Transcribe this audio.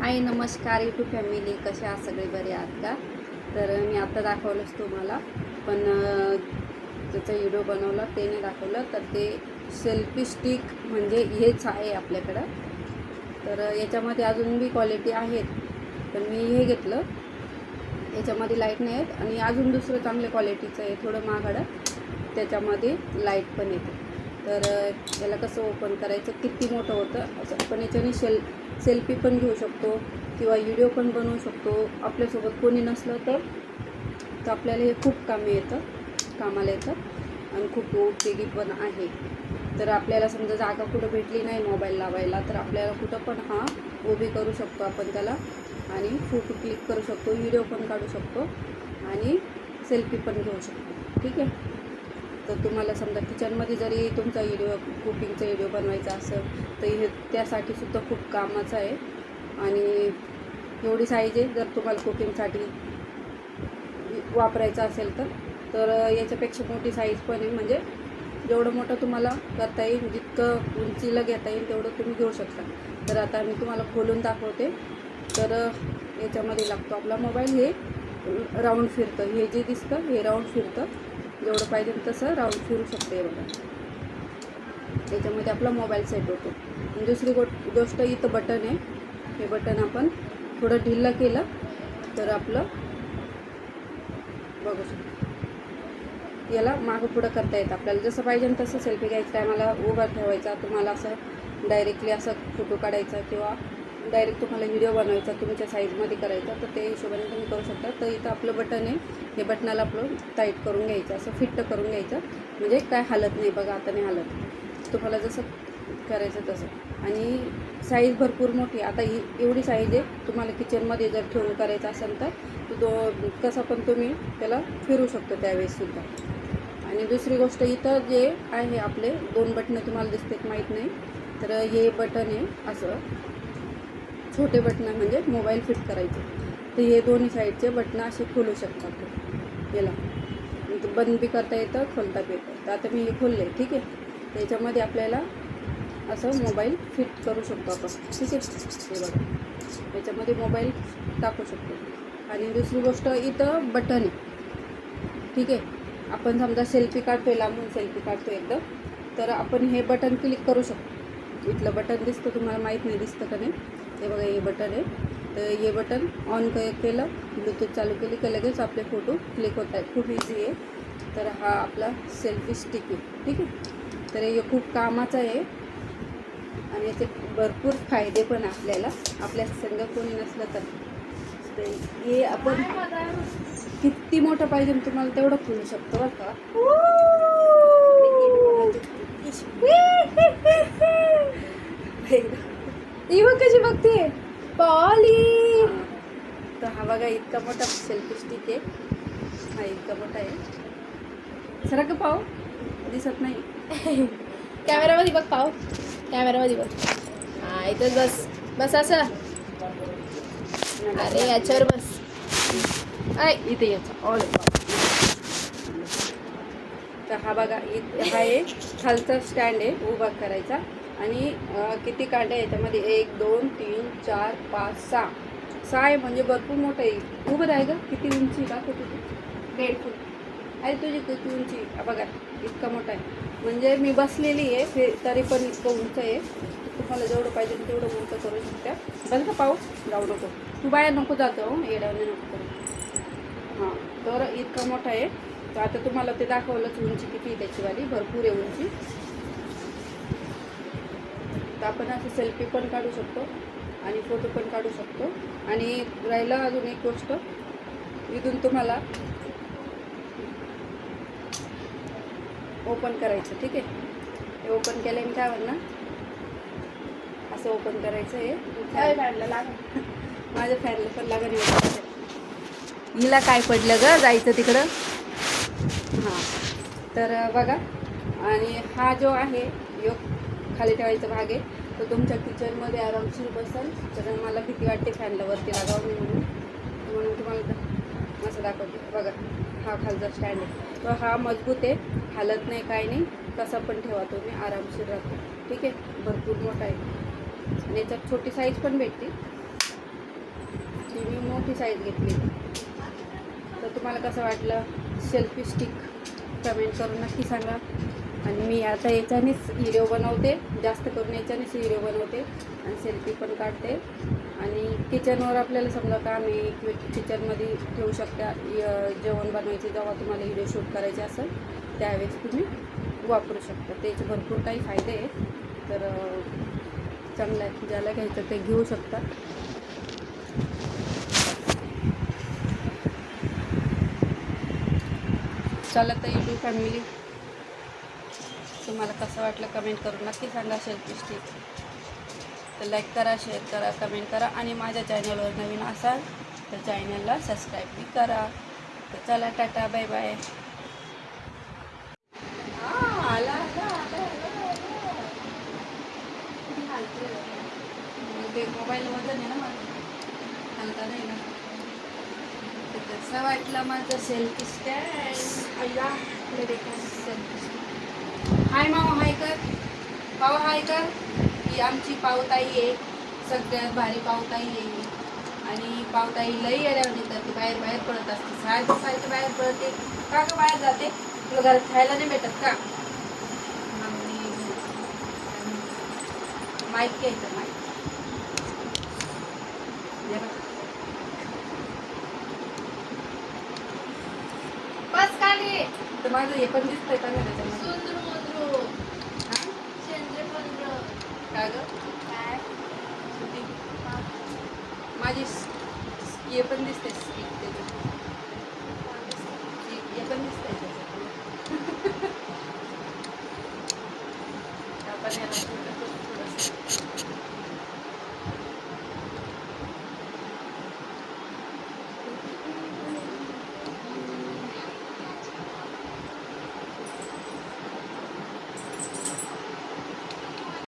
हाय नमस्कार YouTube family कशा आहात सगळे? बरे आहात का? तर मी आता दाखवलंच तुम्हाला. पण त्याचा व्हिडिओ बनवला ते नाही दाखवलं. तर ते सेल्फी स्टिक म्हणजे हेच आहे आपल्याकडं. तर याच्यामध्ये अजून बी क्वालिटी आहेत. पण मी हे घेतलं. याच्यामध्ये लाइट नाही आहेत आणि अजून दुसरं चांगल्या क्वालिटीचं आहे. थोडं महागडं. त्याच्यामध्ये लाइट पण येते. तर याला कसं ओपन करायचं किती मोठं होतं असं आपण याच्याने शेल सेल्फी पण घेऊ शकतो किंवा व्हिडिओ पण बनवू शकतो. आपल्यासोबत कोणी नसलं तर तर आपल्याला हे खूप कामी येतं कामाला येतं आणि खूप उपयोगी पण आहे. तर आपल्याला समजा जागा कुठं भेटली नाही मोबाईल लावायला तर आपल्याला कुठं पण हा उभी करू शकतो आपण त्याला आणि फोटो क्लिक करू शकतो व्हिडिओ पण काढू शकतो आणि सेल्फी पण घेऊ शकतो. ठीक आहे? तर तुम्हाला समजा किचनमध्ये जरी तुमचा व्हिडिओ कुकिंगचा व्हिडिओ बनवायचा असेल तर हे त्यासाठी सुद्धा खूप कामाचं आहे. आणि एवढी साईज आहे जर तुम्हाला कुकिंगसाठी वापरायचं असेल तर तर याच्यापेक्षा मोठी साईज पण आहे. म्हणजे जेवढं मोठं तुम्हाला करता येईल जितकं उंचीला घेता येईल तेवढं तुम्ही घेऊ शकता. तर आता मी तुम्हाला खोलून दाखवते. तर याच्यामध्ये लागतो आपला मोबाईल. हे राऊंड फिरतं. हे जे दिसतं हे राऊंड फिरतं. जेवढं पाहिजे तसं राऊंड फिरू शकते बघा. त्याच्यामध्ये आपला मोबाईल सेट होतो. दुसरी गो गोष्ट इथं बटन आहे. हे बटन आपण थोडं ढिल्ला केलं तर आपलं बघू शकतो. याला मागं पुढं करता येतं. आपल्याला जसं पाहिजे तसं सेल्फी घ्यायचं. टायमाला उभा ठेवायचा. तुम्हाला असं डायरेक्टली असं फोटो काढायचा किंवा डायरेक्ट तुम्हाला व्हिडिओ बनवायचा तुमच्या साईजमध्ये करायचा तर ते हिशोबाने तुम्ही करू शकता. तर इथं आपलं बटन आहे. हे बटनाला आपलं टाईट करून घ्यायचं असं फिट्ट करून घ्यायचं. म्हणजे काय हालत नाही बघा आता नाही हालत. तुम्हाला जसं करायचं तसं. आणि साईज भरपूर मोठी आता ही एवढी साईज आहे तुम्हाला किचनमध्ये जर ठेवून करायचं असेल तर तो दो कसं पण तुम्ही त्याला फिरू शकतो त्यावेळेससुद्धा आणि दुसरी गोष्ट इथं जे आहे आपले दोन बटणं तुम्हाला दिसतात माहीत नाही. तर हे बटन आहे असं. छोटे बटणं म्हणजे मोबाईल फिट करायचे. तर हे दोन्ही साईडचे बटणं असे खोलू शकतात याला. बंद बी करता येतं खोलता बी येतं. तर आता मी हे खोलले ठीक आहे? त्याच्यामध्ये आपल्याला असं मोबाईल फिट करू शकतो आपण ठीक आहे? हे बघा. याच्यामध्ये मोबाईल टाकू शकतो. आणि दुसरी गोष्ट इथं बटन आहे. ठीक आहे? आपण समजा सेल्फी काढतो आहे लांबून सेल्फी काढतो एकदम तर आपण हे बटन क्लिक करू शकतो. इथलं बटन दिसतं तुम्हाला माहीत नाही दिसतं का नाही? हे बघा हे बटन आहे. तर हे बटन ऑन क केलं ब्लूटूथ चालू केली की लगेच आपले फोटो क्लिक होत आहेत. खूप इझी आहे. तर हा आपला सेल्फी स्टिक आहे. ठीक आहे? तर हे खूप कामाचं आहे. आणि याचे भरपूर फायदे पण आपल्याला आपल्या संघ कोणी नसलं तर. हे आपण किती मोठं पाहिजे तुम्हाला तेवढं खोलू शकतो बरं का ती बघ कशी बघते पॉली तर हा बघा इतका मोठा सेल्फी स्टिक आहे. हा इतका मोठा आहे. सरा का पाव दिसत नाही. कॅमेरामध्ये बघ पाव कॅमेरामध्ये बघ. हा इथंच बस. बस असं. अरे याच्यावर बस. आय इथे याचा. ऑल तर हा बघा इ- हा आहे. खालचा स्टँड आहे उभा करायचा. आणि किती कांडे आहे याच्यामध्ये? एक दोन तीन चार पाच सहा. साय आहे म्हणजे भरपूर मोठं आहे. उभं आहे गं किती उंची दाखव तुझी दीड फूट. आहे तुझी किती उंची बघा इतका मोठा आहे. म्हणजे मी बसलेली आहे ते तरी पण इतकं उंच आहे. तुम्हाला जेवढं पाहिजे तेवढं उंच करू शकता. बंद का पाऊस जाऊ नको. तू बाहेर नको जातो येड्याने नको करू. हां तर इतका मोठा आहे. तर आता तुम्हाला ते दाखवलंच उंची किती त्याची त्याचीवाली. भरपूर आहे उंची. तर आपण असं सेल्फी पण काढू शकतो. आणि फोटो पण काढू शकतो. आणि राहिलं अजून एक गोष्ट. इथून तुम्हाला ओपन करायचं ठीक आहे? हे ओपन केल्याने काय होणार असं ओपन करायचं आहे माझ्या फॅनला पण लागत हिला काय पडलं ग? जायचं तिकडं? हां. तर बघा. आणि हा जो आहे यो खाली ठेवायचा भाग आहे. तो तुमच्या किचनमध्ये आरामशीर बसेल. तर मला भीती वाटते फॅनला वरती लागावं मी म्हणून. म्हणून तुम्हाला असं दाखवते. बघा हा खालचा स्टँड आहे. तो हा मजबूत आहे. हालत नाही काय नाही. कसा पण ठेवा तुम्ही. आरामशीर राहतो. ठीक आहे? भरपूर मोठा आहे. आणि याच्यात छोटी साईज पण भेटते. ती मी मोठी साईज घेतली. तर तुम्हाला कसं वाटलं? सेल्फी स्टिक कमेंट करून नक्की सांगा. आणि मी आता याच्यानेच व्हिडिओ बनवते जास्त करून याच्यानेच व्हिडिओ बनवते आणि सेल्फी पण काढते. आणि किचनवर आपल्याला समजा काम आहे किंवा किचनमध्ये ठेवू शकता य- जेवण बनवायचे जेव्हा तुम्हाला व्हिडिओ शूट करायचे असेल त्यावेळेस तुम्ही वापरू शकता. त्याचे भरपूर काही फायदे आहेत तर चांगलं आहे. ज्याला घ्यायचं ते घेऊ शकता. चला तर युट्यूब फॅमिली तुम्हाला कसं वाटलं कमेंट करून नक्की सांगा सेल्फी तर लाईक करा शेअर करा कमेंट करा आणि माझ्या चॅनलवर नवीन असाल तर चॅनलला सबस्क्राईब करा. तर चला टाटा बाय बाय आला ते मोबाईल वजन आहे ना माझं. हलका नाही ना. तर कसं वाटलं माझं सेल्फी स्टँड अय्या सेल्फी स्टँड हाय मामा हाय कर. पाव हाय कर. ही आमची पावताई आहे. सगळ्यात भारी पावताई आहे आणि पावताई लई आल्यावर तर ती बाहेर बाहेर पडत असते. सारखी सारखी बाहेर पडते. का का बाहेर जाते? तुला घरात खायला नाही भेटत का? माईक घ्यायचं माईक. बस खाली. तर माझं हे पण दिसतंय का घराच्या का गं माझी हे पण दिसते. स्किप त्याची